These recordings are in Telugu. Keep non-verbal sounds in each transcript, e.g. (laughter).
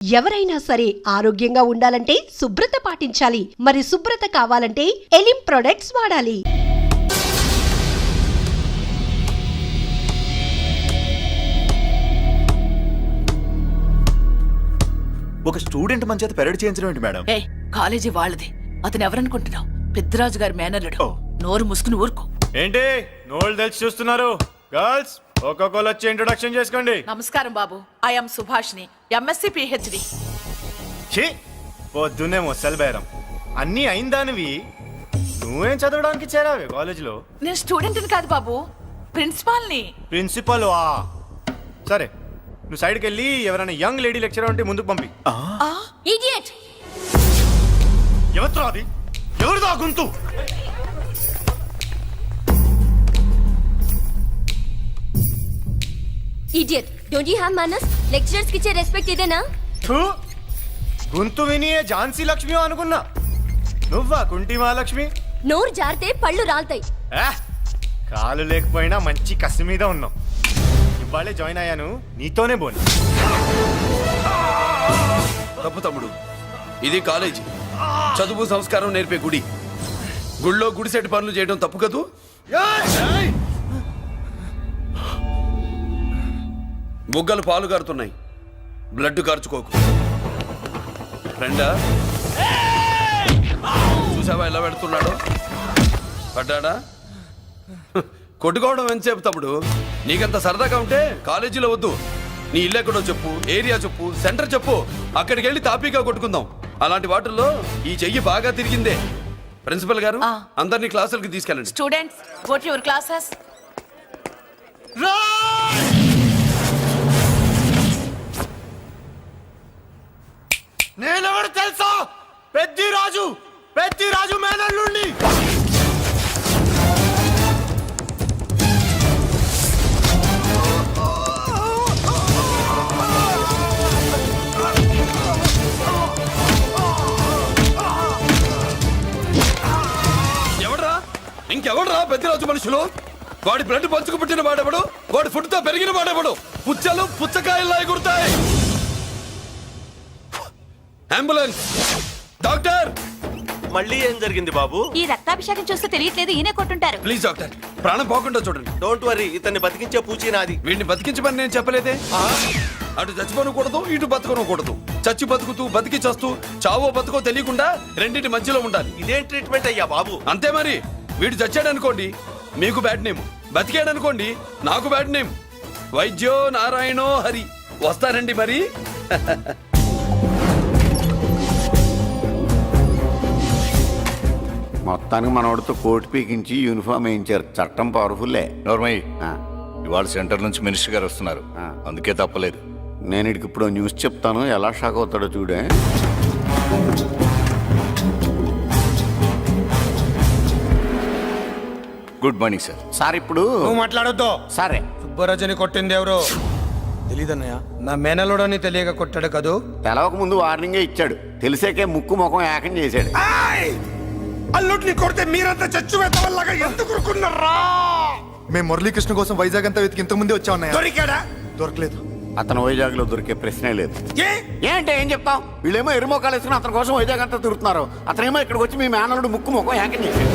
ఎవరైనా సరే ఆరోగ్యంగా ఉండాలంటే శుభ్రత పాటించాలి. మరి శుభ్రత కావాలంటే ఎలిం ప్రొడక్ట్స్ వాడాలి. ఒక స్టూడెంట్ మన చేత పెరడ్ చేయించడం ఏంటి మేడం? ఏ కాలేజీ వాళ్ళది. అతను ఎవరనుకుంటున్నావు? పెద్దరాజు గారి మేనల్లుడు. నోరు ముసుకుని ఊరుకో. ఏంటి? నోళ్ళు తెలిసి చూస్తున్నారు. గర్ల్స్ ఒక్కొక్కరు వచ్చి ఇంట్రొడక్షన్ చేసుకోండి. నమస్కారం బాబు. ఐఎమ్ సుభాష్ని ఎంఎస్సి పిహెచ్డి ఛీ పొద్దున్నే ముసలి బేరం. అన్నీ అయిందానివి. నువ్వేం చదవడానికి చేరావే కాలేజీలో? నేను స్టూడెంట్ని కాదు బాబు ప్రిన్సిపాల్ని. ప్రిన్సిపల్ వా సరే నువ్వు సైడ్కి వెళ్ళి ఎవరైనా యంగ్ లేడీ లెక్చరర్ ఉంటే ముందుకు పంపి. ఇడియట్. ఎవరితో అది? ఎవరిదో ఆ గొంతు? ఇడియట్ డోంట్ యూ హ్యావ్ మనస్ లెక్చరర్స్కి ఇచ్చే రెస్పెక్ట్ ఇదేనా థూ! గొంతు విని ఏ ఝాన్సీ లక్ష్మి అనుకున్నా. నువ్వా కుంటి మహాలక్ష్మి? నోరు జారితే పళ్ళు రాల్తాయి. ఆ, కాలు లేకపోయినా మంచి కసి మీద ఉన్నావు. ఇవాళే జాయిన్ అయ్యాను. నీతోనే బోని. తప్పు తమ్ముడు. ఇది కాలేజీ. చదువు సంస్కారం నేర్పే గుడి. గుళ్ళో గుడిసెట్టి పనులు చేయడం తప్పు కదూ? బుగ్గలు పాలు కారుతున్నాయి బ్లడ్ కార్చుకోకు ఫ్రెండా? చూసావా ఎలా పెడుతున్నాడో? పడ్డాడా? కొట్టుకోవడం ఎంతసేపు తమ్ముడు? నీకంత సరదాగా ఉంటే కాలేజీలో వద్దు. నీ ఇల్లు ఎక్కడో చెప్పు ఏరియా చెప్పు సెంటర్ చెప్పు. అక్కడికి వెళ్ళి తాపీగా కొట్టుకుందాం. అలాంటి వాటిల్లో ఈ చెయ్యి బాగా తిరిగిందే. ప్రిన్సిపల్ గారు. అందరినీ క్లాసులకి తీసుకెళ్ళండి. స్టూడెంట్స్ గోట్ యువర్ క్లాసెస్ నేనెవరు తెలుసా? పెద్ది రాజు పెద్ది రాజు మేనల్లుండి ఎవడ్రా? ఇంకెవడ్రా పెద్దరాజు మనుషులు? వాడి బ్లడ్ పంచుకు పుట్టిన వాడెవడు? వాడి ఫుడ్తో పెరిగిన వాడెవడు? పుచ్చలు పుచ్చకాయల్లా ఎగురుతాయి. అంబులెన్స్ డాక్టర్ మళ్ళీ ఏం జరిగింది బాబు? ఈ రక్తాభిషేకం చూస్తే తెలియట్లేదు ఈయనే కొట్టుంటారు. ప్లీజ్ డాక్టర్ ప్రాణం పోకుండా చూడండి. డోంట్ వరీ ఇతన్ని బతికించే పూచి నాది. వీడిని బతికించమని నేను చెప్పలేదే? అటు చచ్చిపోనకూడదు ఇటు బతకనకూడదు. చచ్చి బతుకుతూ బతికి చస్తూ చావో బతుకో తెలియకుండా రెండింటి మధ్యలో ఉండాలి. ఇదేం ట్రీట్మెంట్ అయ్యా బాబు? అంతే మరి. వీడు చచ్చాడనుకోండి మీకు బ్యాడ్ నేమ్ బతికాడనుకోండి నాకు బ్యాడ్ నేమ్ వైద్యో నారాయణో హరి. వస్తారండి మరి. (laughs) మొత్తానికి మనోడితో కోట్ పీకించి యూనిఫామ్ వేయించారు. చట్టం పవర్ఫుల్లే. నోర్మయ్య ఇవాళ సెంటర్ నుంచి మినిస్టర్ గారు వస్తున్నారు. అందుకే తప్పలేదు. నేను ఇడికి ఇప్పుడు న్యూస్ చెప్తాను. ఎలా షాక్ అవుతాడో చూడే. Good morning sir. సార్ ఇప్పుడు నువ్వు మాట్లాడొద్దు. సరే. సుబ్బరాజుని కొట్టింది ఎవరు? తెలీదన్నయ్య నా మేనలోడని తెలియక కొట్టాడు కదూ? తెలవక ముందు వార్నింగే ఇచ్చాడు. తెలిసాకే ముక్కు ముఖం ఏకం చేశాడు. అల్లుడిని కొడితే మీరంతా చచ్చు వల్లగా ఎందుకు ఊరుకున్నారా? మేము మురళీకృష్ణ కోసం వైజాగ్ అంతా వెతికి ఇంతకు ముందే వచ్చా ఉన్నాయా దొరికాడా? దొరకలేదు. అతను వైజాగ్లో దొరికే ప్రశ్నే లేదు. ఏ? ఏంటి ఏం చెప్తాం వీళ్ళేమో ఎరుమోకాలు వేసుకుని అతని కోసం వైజాగ్ అంతా తిరుగుతున్నారు. అతనేమో ఇక్కడికి వచ్చి మీ మేనలుడు ముక్కు ముఖం ఏకం చేశాడు.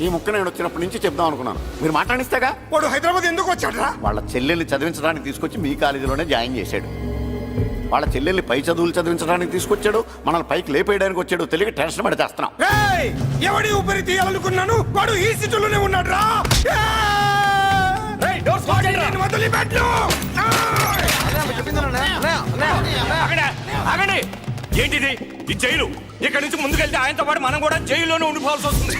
ఈ ముక్క నేను వచ్చినప్పటి నుంచి చెప్దాం అనుకున్నాను. మీరు మాట్లాడిస్తేగా? వాడు హైదరాబాద్ ఎందుకు వచ్చాడరా వాళ్ళ చెల్లెల్ని చదివించడానికి తీసుకొచ్చి మీ కాలేజీలోనే జాయిన్ చేశాడు. వాళ్ళ చెల్లెల్ని పై చదువులు చదివించడానికి తీసుకొచ్చాడు మనల్ని పైకి లేపేయడానికి వచ్చాడు తెలియక టెన్షన్ పడి చేస్తున్నాం. ఏయ్! ఎవడి ఊపిరి తీయాలనుకున్నాను? వాడు ఈ సిటీలోనే ఉన్నాడు రా. వదిలిపెట్టు. ఆగండి. ఏంటిది? ఈ జైలు. ఇక్కడి నుంచి ముందుకెళ్తే ఆయనతో పాటు మనం కూడా జైల్లోనే ఉండిపోవాల్సి వస్తుంది.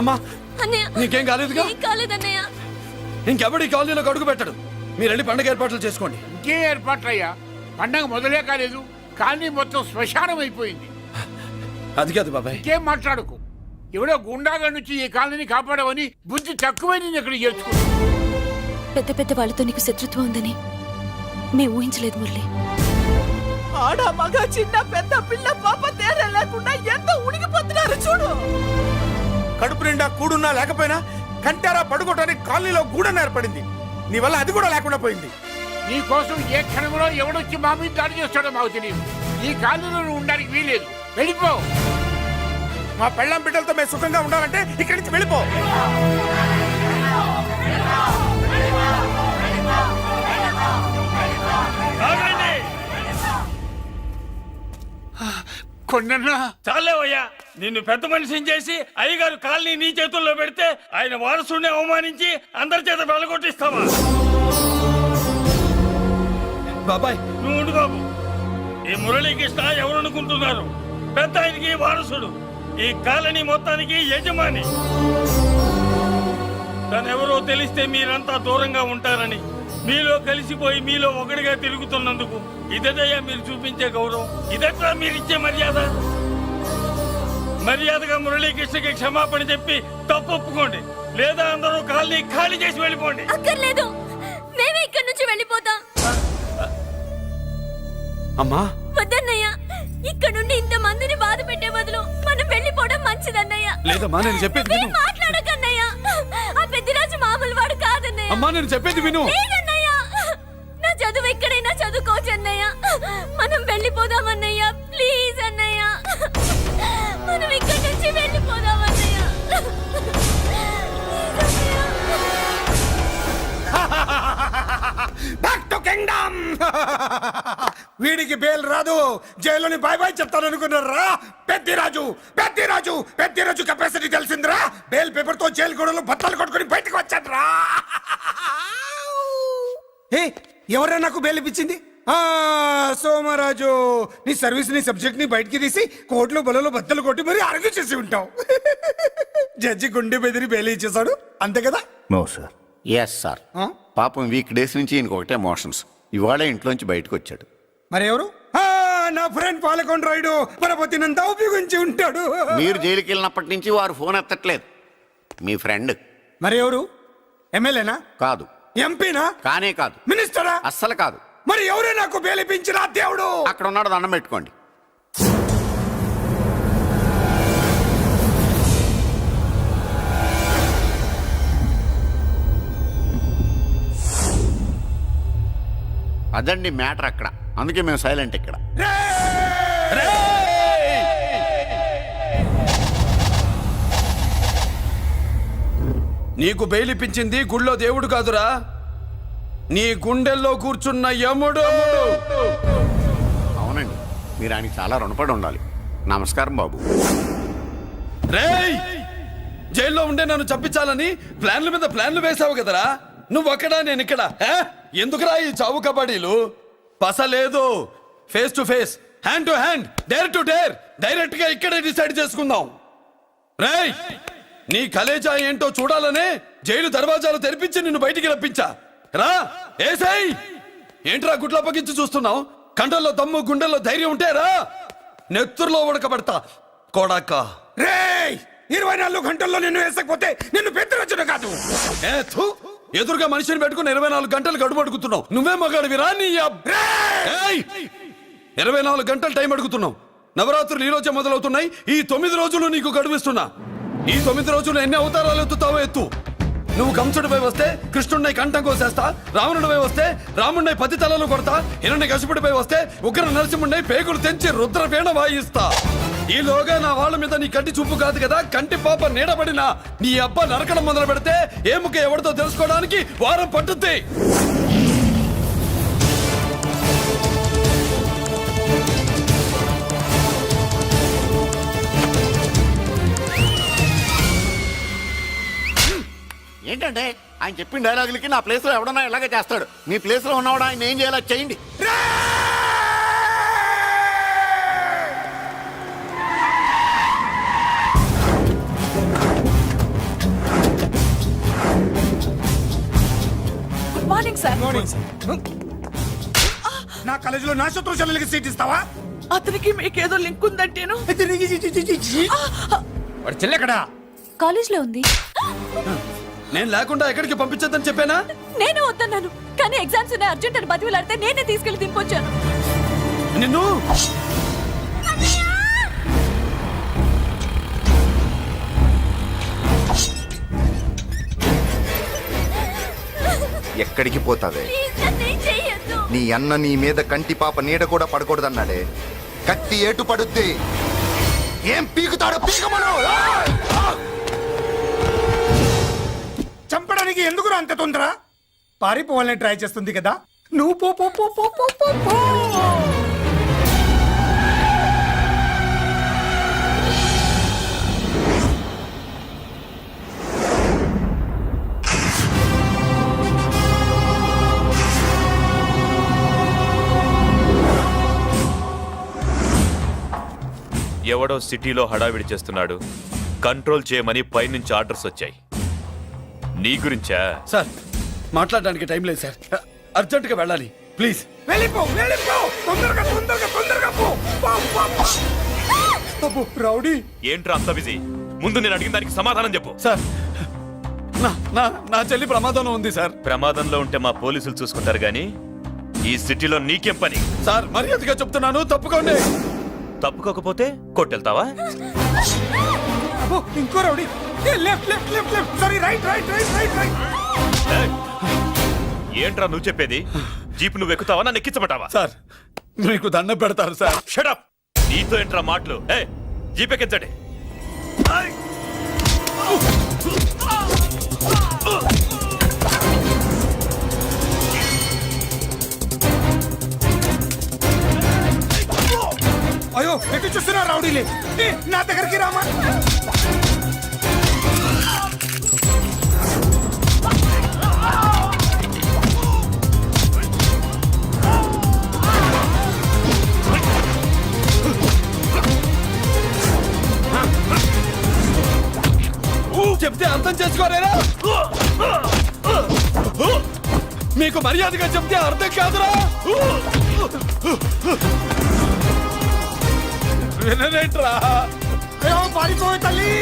అమ్మా నీకేం కాలేదుగా? కాలేదన్నయ్య ఇంకెవడి కాలనీలో అడుగు పెట్టడు. మీరు వెళ్ళి పండగ ఏర్పాట్లు చేసుకోండి. ఇంకే ఏర్పాట్లయ్యా? పండగ మొదలే కాలేదు. కానీ మొత్తం శ్మశానం అయిపోయింది. అది కాదు బాబాయ్. ఇంకేం మాట్లాడుకు. ఎవడో గుండాగా నుంచి ఈ కాలనీని కాపాడవని బుద్ధి తక్కువై నేను ఇక్కడ చేర్చుకున్నా పెద్ద పెద్ద వాళ్ళతో నీకు శత్రుత్వం ఉందని మేము ఊహించలేదు మురళి. ఆడ మగ చిన్న పెద్ద పిల్ల పాప తేడా లేకుండా ఎంత ఉనికిపోతున్నారు చూడు. కడుపు నిండా కూడున్నా లేకపోయినా కంటారా పడుకోవటానికి కాలనీలో గూడన ఏర్పడింది. నీ వల్ల అది కూడా లేకుండా పోయింది. నీ కోసం ఏ క్షణంలో ఎవడొచ్చి మా మీద దాడి చేస్తాడో మాకు తెలియదు. ఈ కాలనీలో నువ్వు ఉండడానికి వీలేదు వెళ్ళిపో. మా పెళ్ళం బిడ్డలతో మేము సుఖంగా ఉండాలంటే ఇక్కడి నుంచి వెళ్ళిపో. కొన్నా చాలేవయ్యా. నిన్ను పెద్ద మనిషిని చేసి అయ్యగారు కాలనీ నీ చేతుల్లో పెడితే ఆయన వారసుని అవమానించి అందరి చేత వెళ్ళగొట్టిస్తావా? బాబాయ్. నువ్వు ఉండు బాబు. ఈ మురళీకృష్ణ ఎవరు అనుకుంటున్నారు పెద్ద ఆయనకి వారసుడు. ఈ కాలనీ మొత్తానికి యజమాని. తనెవరో తెలిస్తే మీరంతా దూరంగా ఉంటారని మీలో కలిసిపోయి మీలో ఒకటిగా తిరుగుతున్నందుకు ఇదదయ్యా మీరు చూపించే గౌరవం? ఇదట్లా మీరిచ్చే మర్యాద? మర్యాదగా మురళీకృష్ణకి క్షమాపణ చెప్పి తప్పు ఒప్పుకోండి. లేదా అందరూ కాలనీ ఖాళీ చేసి వెళ్ళిపోండి. అక్కర్లేదు. మేమే ఇక్కడి నుంచి వెళ్ళిపోతాం. అమ్మా. వద్దన్నయ్య ఇక్కడ నుండి ఇంత మందిని బాధ పెట్టే బదులు మనం వెళ్ళిపోవడం మంచిదన్నయ్య. లేదమ్మా నేను చెప్పేది విను. మాట్లాడకన్నయ్య. ఆ పెద్దిరాజు మామూలు వాడు కాదన్నయ్య. అమ్మా నేను చెప్పేది విను. లేదన్నయ్య. నా చదువు ఎక్కడైనా చదువుకోవచ్చు అన్నయ్య మనం వెళ్ళిపోదాం బ్యాక్ (laughs) టు కింగ్డమ్. వీడికి బేల్ రాదు. జైల్లోని బాయ్ బాయ్ చెప్తాను అనుకున్నారా? పెద్దిరాజు పెద్దిరాజు పెద్దిరాజు కెపాసిటీ తెలిసిందిరా? బేల్ పేపర్తో జైలు గోడలు బట్టలు కొట్టుకుని బయటకు వచ్చాడ్రా. ఏ ఎవరా నాకు బెయిల్ ఇప్పించింది? సోమరాజు నీ సర్వీస్ నీ సబ్జెక్ట్ని బయటికి తీసి కోర్టులో బలలో బద్దలు కొట్టి మరి అరగు చేసి ఉంటావు. జడ్జి గుండె బెదిరి బెయిల్ ఇచ్చేసాడు అంతే కదా? నో సార్ ఎస్ సార్ పాపం వీక్ డేస్ నుంచి ఈయనకి ఒకటే ఎమోషన్స్ ఇవాళ ఇంట్లోంచి బయటకు వచ్చాడు. మరి ఎవరు నా ఫ్రెండ్ పాలకొండ రాయుడు పరపతి నంతా ఉపయోగించి ఉంటాడు. మీరు జైలుకి వెళ్ళినప్పటి నుంచి వారు ఫోన్ ఎత్తట్లేదు. మీ ఫ్రెండ్ మరి ఎవరు ఎమ్మెల్యేనా కాదు. ఎంపీనా కానే కాదు. మినిస్టరా అస్సలు కాదు. మరి ఎవరే నాకు బెయిల్ ఇప్పించిన దేవుడు? అక్కడ ఉన్నాడు దండం పెట్టుకోండి. అదండి మ్యాటర్ అక్కడ. అందుకే మేము సైలెంట్ ఇక్కడ. నీకు బెయిలిపించింది గుళ్ళో దేవుడు కాదురా. నీ గుండెల్లో కూర్చున్న యముడు. అవునండి. మీరు ఆయనకి చాలా రుణపడి ఉండాలి. నమస్కారం బాబు. రేయ్! జైల్లో ఉండే నన్ను చంపించాలని ప్లాన్ల మీద ప్లాన్లు వేసావు కదరా? నువ్వు అక్కడా నేను ఇక్కడ హే? ఎందుకురా ఈ చావు కబడ్డీలు? పస లేదు. Face to face hand to hand dare to dare డైరెక్ట్గా ఇక్కడే డిసైడ్ చేసుకుందాం. రేయ్! నీ కలేజా ఏంటో చూడాలనే జైలు దర్వాజాలు తెరిపించి నిన్ను బయటికి రప్పించా. రా ఏసై! ఏంట్రా గుడ్ల పగించి చూస్తున్నావు? కండల్లో దమ్ము గుండెల్లో ధైర్యం ఉంటే రా! నెత్తురులో ఉడకబడతా కొడాక. రేయ్! ఇరవై నాలుగు గంటల్లో నిన్ను వేసకపోతే నిన్ను పెద్దరచ్చుడు కాదు. ఏ థు, ఎదురుగా మనిషిని పెట్టుకుని ఇరవై నాలుగు గంటలు గడుపు అడుగుతున్నావు. నువ్వే మగాడివిరా నీ అబ్- ఏయ్! ఇరవై నాలుగు గంటలు టైం అడుగుతున్నావు. నవరాత్రులు ఈ రోజే మొదలవుతున్నాయి. ఈ తొమ్మిది రోజులు నీకు గడువిస్తున్నా. ఈ తొమ్మిది రోజులు ఎన్ని అవతారాలు ఎత్తుతావో ఎత్తు. నువ్వు కంసుడిపై వస్తే కృష్ణుడిని కంఠం కోసేస్తా రావణుడిపై వస్తే రాముడిని పది తలలు కొడతా హిరణ్య కశిపుడిపై వస్తే ఉగ్ర నరసింహుడిని పేగులు తెంచి రుద్రపేణ వాయిస్తా. ఈలోగా నా వాళ్ళ మీద నీ కంటి చూపు కాదు కదా కంటి పాప నీడబడిన నీ అబ్బ నరకడం మొదలు పెడితే ఏముక ఎవరితో తెలుసుకోవడానికి వారం పట్టుద్ది. ఏంటంటే ఆయన చెప్పిన డైలాగులకి నా ప్లేస్లో ఎవడన్నా ఇలాగే చేస్తాడు. మీ ప్లేస్లో ఉన్నవాడు ఆయన ఏం చేయాలో చేయండి. గుడ్ మార్నింగ్ సార్ నా కాలేజీలో నా శత్రు చెల్లెలకి సీట్ ఇస్తావా? అతనికి మీకేదో లింక్ ఉందంటేను. వాడు చెల్లెక్కడా కాలేజ్లో ఉంది. నేను లేకుండా ఎక్కడికి పంపించద్దని చెప్పానా? నేను వద్దన్నాను. కానీ ఎగ్జామ్స్ ఉన్నాయి అర్జెంట్ అని బతిలాడితే నేనే తీసుకెళ్ళి దింపొచ్చాను. నిన్ను? ఎక్కడికి పోతావే? నీ అన్న నీ మీద కంటి పాప నీడ కూడా పడకూడదన్నాడే. కత్తి ఏటు పడుద్ది? ఏం పీకుతాడో పీకమను! చంపడానికి ఎందుకు అంత తొందర? పారిపోవాలని ట్రై చేస్తుంది కదా. నువ్వు పో పో పో పో పో పో పో. ఎవడో సిటీలో హడావిడి చేస్తున్నాడు. కంట్రోల్ చేయమని పైనుంచి ఆర్డర్స్ వచ్చాయి. నీ గురించా? సార్ మాట్లాడడానికి టైం లేదు సార్. అర్జెంటుగా వెళ్ళాలి. ప్లీజ్. వెళ్ళిపో వెళ్ళిపో! తొందరగా తొందరగా తొందరగా పో! పో, పో, పో. అబ్బో రౌడీ! ఏంట్రా అంత బిజీ? ముందు నేను అడిగిన దానికి సమాధానం చెప్పు. సార్ నా నా నా చెల్లి ప్రమాదంలో ఉంది సార్. ప్రమాదంలో ఉంటే మా పోలీసులు చూసుకుంటారు గాని ఈ సిటీలో నీకేం పని? సార్ మర్యాదగా చెప్తున్నాను తప్పుకోండి. తప్పుకోకపోతే కొట్టెళ్తావా? అబ్బో ఇంకో rowdy! Left left left left sorry right right right right right ఏయ్! ఏంట్రా నువ్వు చెప్పేది? జీప్ నువ్వు ఎక్కుతావా? నన్ను ఎక్కించమంటావా? సార్ మీకు దండం పెడతారు సార్. షడప్ నీతో ఏంట్రా మాటలు? ఏ జీప్ ఎక్కించండి. అయ్యో ఎటు చూస్తున్నా రౌడీలే? ఏ, నా దగ్గరికి రామా? చెప్తే అర్థం చేసుకోలేరా? మీకు మర్యాదగా చెప్తే అర్థం కాదురా? అయ్యో తల్లి!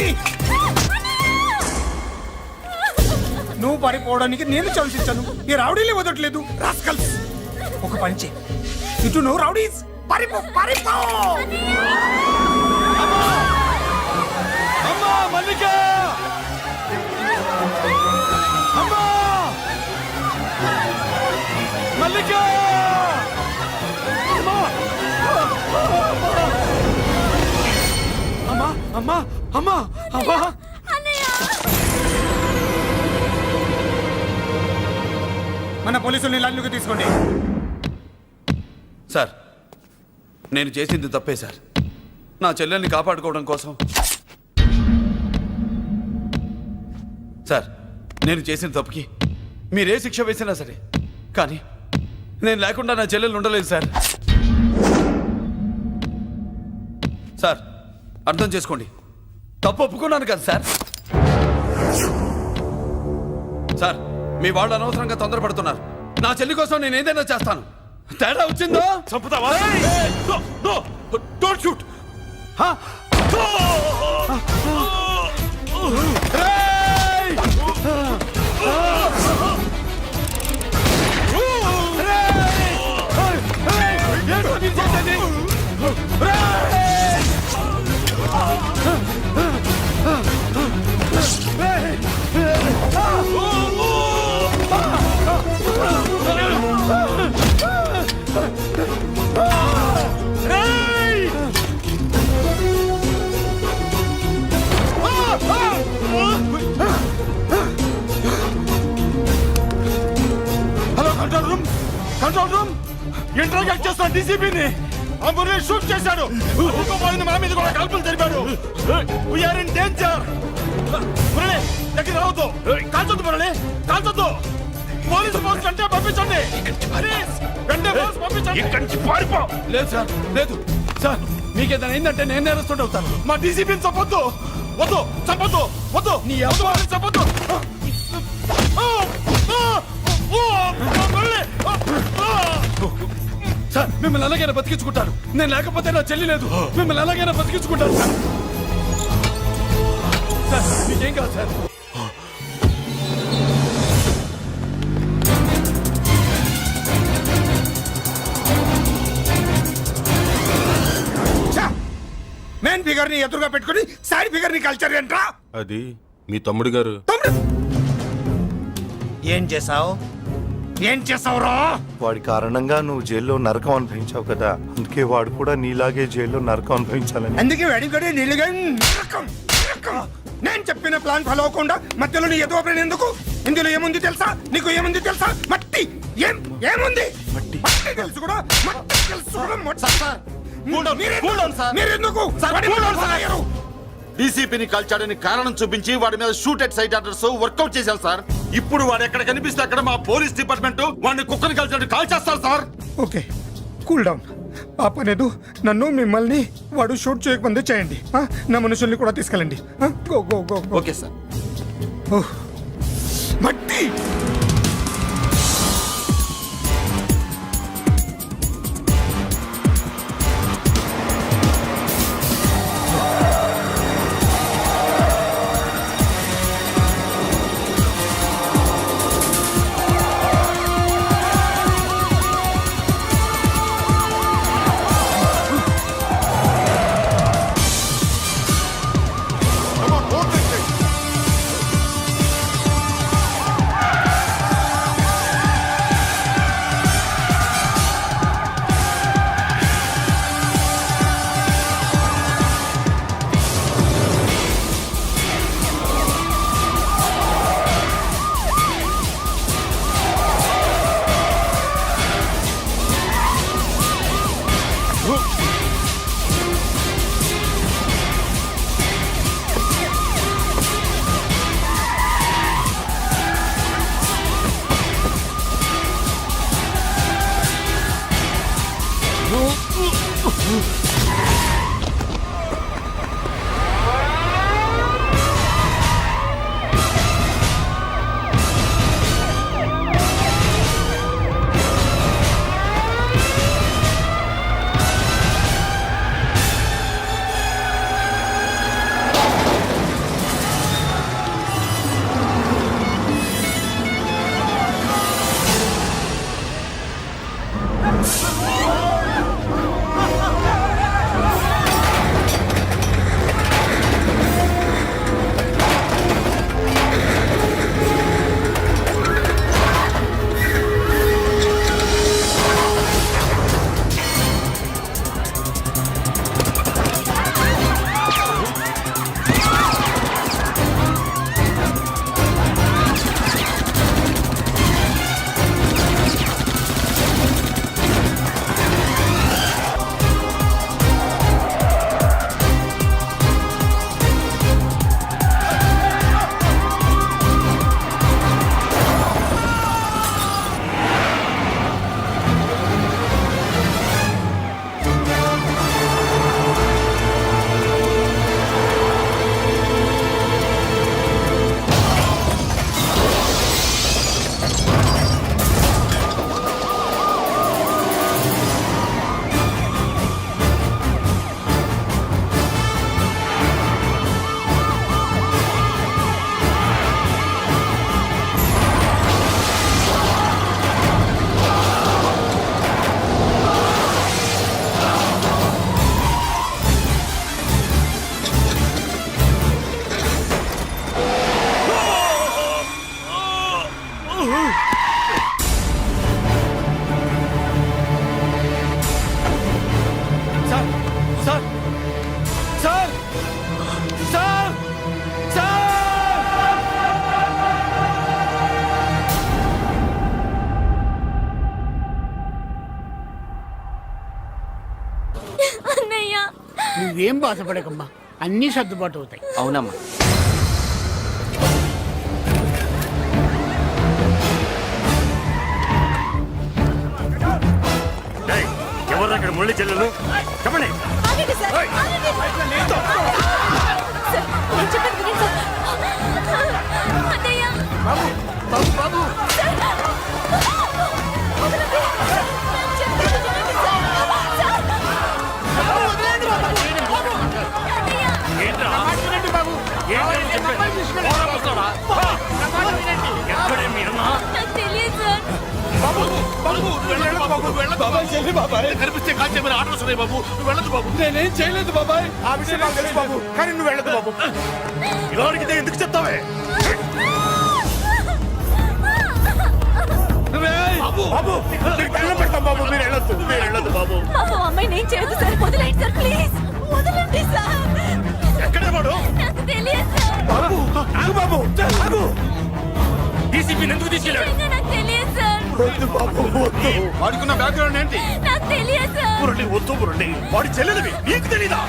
నువ్వు పారిపోవడానికి నేను ఛాన్స్ ఇచ్చాను. ఈ రౌడీలే వదట్లేదు. రాస్కల్స్ ఒక పని చేయి ఇటు నువ్వు రౌడీస్ పారిపో పారిపో! అమ్మా మల్లిక! అమ్మా అమ్మా అమ్మా. మన పోలీసుల్ని లైన్లోకి తీసుకోండి. సార్ నేను చేసింది తప్పే సార్. నా చెల్లెల్ని కాపాడుకోవడం కోసం. సార్ నేను చేసిన తప్పుకి మీరే శిక్ష వేసినా సరే కానీ నేను లేకుండా నా చెల్లెలు ఉండలేదు సార్. సార్ అర్థం చేసుకోండి. తప్పు ఒప్పుకున్నాను కదా సార్. సార్ మీ వాళ్ళు అనవసరంగా తొందరపడుతున్నారు. నా చెల్లి కోసం నేను ఏదైనా చేస్తాను. తేడా వచ్చిందో? చంపుతావా? Don't shoot! హలో ఇంటర్గేట్ చేస్తున్న డీసీపీని అంబులెన్స్ షూట్ చేశాడు ఇంకోపోయింది మన మీద కూడా కాల్పులు జరిపాడు. We are in danger Murali దగ్గర రావద్దు. కాల్చొద్దు మురళి కాల్చొద్దు. పోలీసు పోస్ట్ అంటే పంపించండి. వెంటనే పోలీసు పంపించండి. ఇక్కడి నుంచి పారిపో. లేదు సార్ లేదు. సార్ మీకు ఏదైనా అయిందంటే నేను మా డీసీపీని చంపొద్దు. వద్దు చంపొద్దు. వద్దు. నీ ఎవరు వాళ్ళని చంపొద్దు. మిమ్మల్ని ఎలాగైనా బతికించుకుంటాను నేను లేకపోతే నా చెల్లి లేదు. మిమ్మల్ని ఎలాగైనా బతికించుకుంటాను సార్. సార్ మీకేం కాదు సార్? మెయిన్ ఫిగర్ని ఎదురుగా పెట్టుకుని సైడ్ ఫిగర్ని కల్చర్ ఏంట్రా? అది మీ తమ్ముడు గారు. తమ్ముడు! ఏం చేసావు ఏం చేసావురా? వాడి కారణంగా నువ్వు జైల్లో నరకం అనుభవించావు కదా. అందుకే వాడు కూడా నీలాగే జైల్లో నరకం అనుభవించాలని. అందుకే వెడిగడి నీళ్ళుగా నరకం, నరకం. నేను చెప్పిన ప్లాన్ ఫాలో అవ్వకుండా మధ్యలో నీ ఎదుగు ప్లాన్ ఎందుకు? ఇందులో ఏముంది తెలుసా? నీకు ఏముంది తెలుసా? మట్టి. ఏం ఏముంది? మట్టి. తెలుసు కూడా మట్టి తెలుసు కూడా మట్టి. మీరెందుకు? మీరెందుకు? వాడి మాట అయ్యారు. డీసీపీని కాల్చాడని కారణం చూపించి వాడి మీద shoot at sight orders workout చేశాం సార్. ఇప్పుడు వాడు ఎక్కడ కనిపిస్తే అక్కడ మా పోలీస్ డిపార్ట్మెంట్ వాడిని కుక్కని కాల్చాడు కాల్ చేస్తారు సార్. ఓకే. Cool down. ఆ పనేదు. నన్ను మిమ్మల్ని వాడు షూట్ చేయకముందే చేయండి? నా మనుషుల్ని కూడా తీసుకెళ్ళండి. Okay sir. మట్టి! అన్నీ సర్దుబాటు అవుతాయి. అవునమ్మా. ఎవరు అక్కడ మురళి చెల్లెలు చెప్పండి. బాబు బాబాయ్ చెల్లి బాబాయ్. కనిపిస్తే కాల్ చేయమని ఆర్డర్స్ ఉన్నాయి బాబు. నువ్వు వెళ్ళదు బాబు. నేనేం చేయలేదు బాబాయ్. ఆ విషయం నాకు తెలుసు బాబు. కానీ నువ్వు వెళ్ళదు బాబు. అడిగితే ఎందుకు చెప్తావే? బాబు. దండం పెడతాం బాబు. మీరు వెళ్ళొద్దు. మీరు వెళ్ళొద్దు బాబు. సార్. వదిలేండి సార్ ప్లీజ్. వదలండి సార్. ఎక్కడే వాడు? నాకు తెలియదు సార్. బాబు ఆగు బాబు. ఆగు. డీసీపీ ఎందుకు తీసుకెళ్ళాడు? నాకు తెలియదు వద్దు బాబు? వద్దు. వాడుకున్న బ్యాక్గ్రౌండ్ ఏంటి? నాకు తెలియదు మురళి వద్దు మురళి వాడి చెల్లెలివి. నీకు తెలీదా?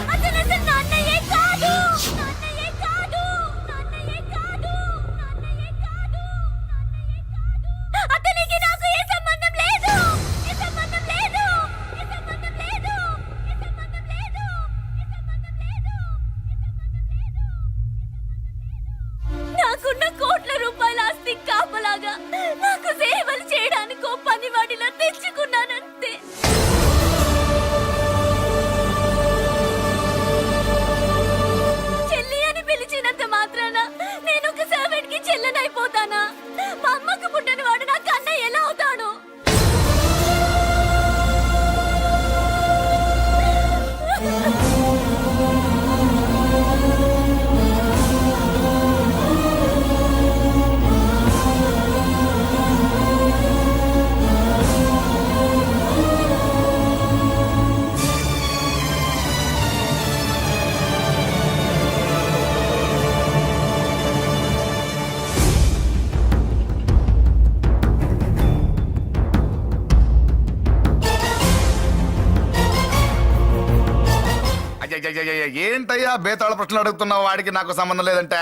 ఏంటయ్యా బేతాళ ప్రశ్నలు అడుగుతున్నావు? వాడికి నాకు సంబంధం లేదంటే.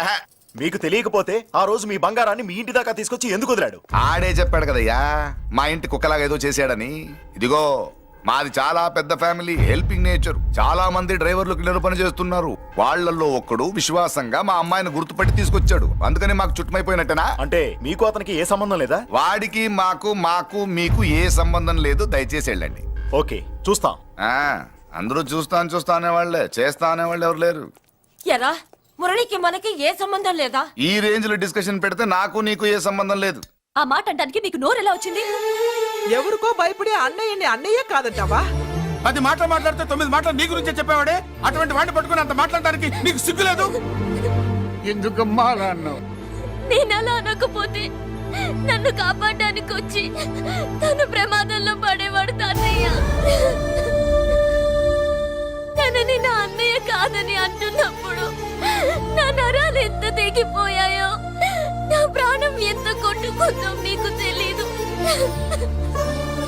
మీకు తెలియకపోతే ఆ రోజు మీ బంగారాన్ని మీ ఇంటి దాకా తీసుకొచ్చి ఎందుకు వదిలాడు? ఆడే చెప్పాడు కదయ్యా మా ఇంటి కుక్కలాగా ఏదో చేశాడని. ఇదిగో మాది చాలా పెద్ద ఫ్యామిలీ హెల్పింగ్ నేచర్. చాలా మంది డ్రైవర్లు క్లీనర్ పని చేస్తున్నారు. వాళ్ళల్లో ఒక్కడు విశ్వాసంగా మా అమ్మాయిని గుర్తుపట్టి తీసుకొచ్చాడు. అందుకని మాకు చుట్టుమైపోయినట్టేనా? అంటే మీకు అతనికి ఏ సంబంధం లేదా? వాడికి మాకు మాకు మీకు ఏ సంబంధం లేదు. దయచేసి వెళ్ళండి. ఓకే చూస్తాం. ఆ, అందరూ చూస్తాను చూస్తా అనేవాళ్ళే చేస్తా అనేవాళ్ళు ఎవరు లేరు. ఎరా మురళికి మనకి ఏ సంబంధం లేదా? ఈ రేంజ్లో డిస్కషన్ పెడితే నాకు నీకు ఏ సంబంధం లేదు. ఆ మాట అంటానికి మీకు నోరు ఎలా వచ్చింది? ఎవరికో భయపడే అన్నయ్యని అన్నయ్య కాదంటావా? పది మాటలు మాట్లాడితే తొమ్మిది మాటలు నీ గురించే చెప్పేవాడే? అటువంటి వాడిని పట్టుకుని అంత మాట్లాడడానికి నీకు సిగ్గు లేదు? ఎందుకమ్మా అలా అన్నావు? నేను అలా అనకపోతే నన్ను కాపాడడానికి వచ్చి తను ప్రమాదంలో పడేవాడు తాతయ్య. తనని నా అన్నయ్య కాదని అంటున్నప్పుడు నా నరాలు ఎంత తెగిపోయాయో నా ప్రాణం ఎంత కొట్టుకుందో మీకు తెలీదు.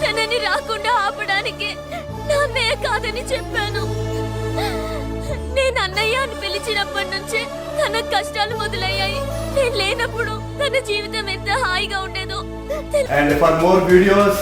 తనని రాకుండా ఆపడానికి నా అన్నయ్య కాదని చెప్పాను. నేను అన్నయ్య అని పిలిచినప్పటి నుంచే తన కష్టాలు మొదలయ్యాయి. నేను లేనప్పుడు తన జీవితం ఎంత హాయిగా ఉండేదో and for more videos